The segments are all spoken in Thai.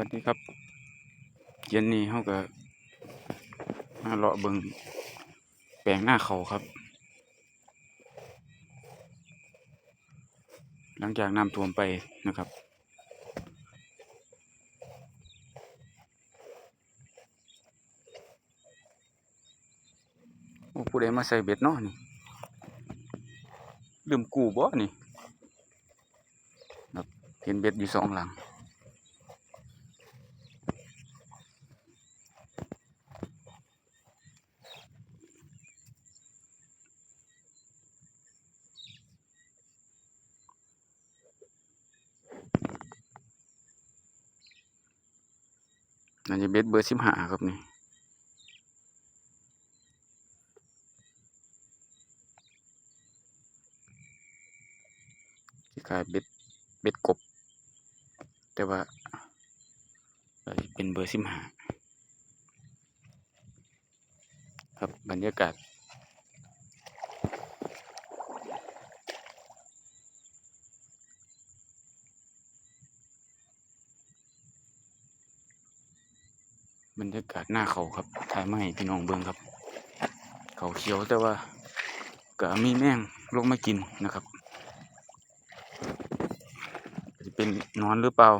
วัสดีครับเย็นนี้เขาก็มาเลาะเบิงแปลงหน้าเขาครับ หลังจากน้ำท่วมไปนะครับ โอ้ผู้ใดมาใส่เบ็ดเนาะนี่ลืมกูบ่นี่เห็นเบ็ดอยู่สองหลัง น่าจะเบ็ดเบอร์สิบห้าครับนี่ที่ขายเบ็ดเบ็ดกบ แต่ว่าเป็นเบอร์สิบห้าครับบรรยากาศ บรรยากาศหน้าเขาครับถ่ายมาให้พี่น้องเบิ่งครับ เขาเขียวแต่ว่าก็มีแมงลงมากินนะครับจะเป็นนอนหรือเปล่า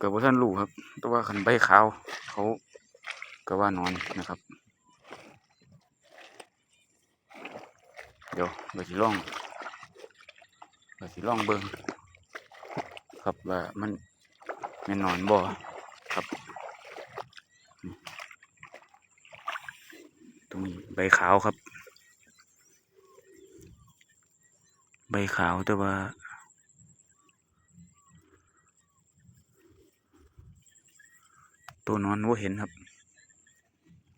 ก็บ่ท่านรู้ครับ แต่ว่าขันใบขาว เขาก็ว่านอนนะครับ เดี๋ยวเราสิลองเราสิลองเบิ่งครับว่ามันแม่นนอนบ่ครับ ตรงนี้ใบขาวครับ ใบขาวแต่ว่า ตัวนอนว่าเห็นครับ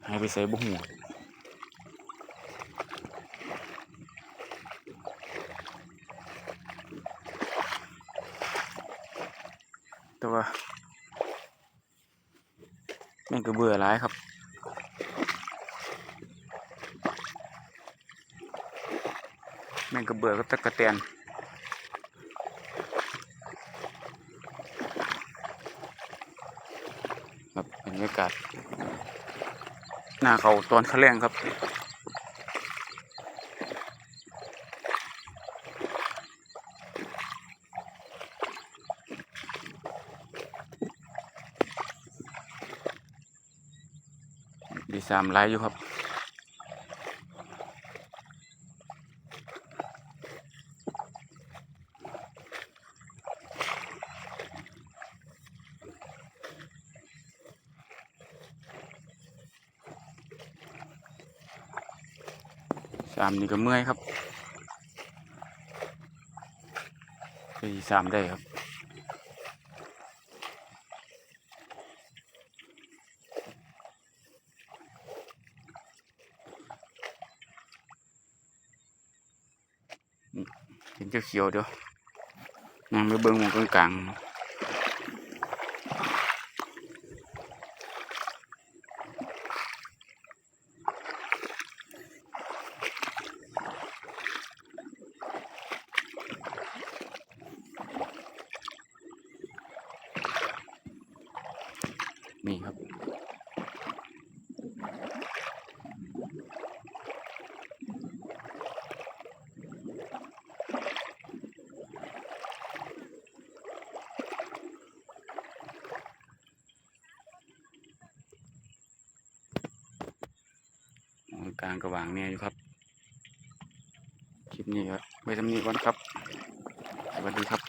หายไปใส่บุหัวแต่ว่าแม่งก็เบื่อหลายครับ แม่งก็เบื่อกับตะกะแตนครับบรรยากาศหน้าเขาตอนเขาแรงครับดีสามไลายอยู่ครับามนี่ก็เมื่อยครับสี่สามได้ครับเห็นเขียวเดี๋ยวนั่งไปเบิ้งมองกลางๆ นี่ครับ กลางกระหว่างเนี่ยอยู่ครับ คลิปนี้ครับไว้ทำนี้ก่อนครับ สวัสดีครับ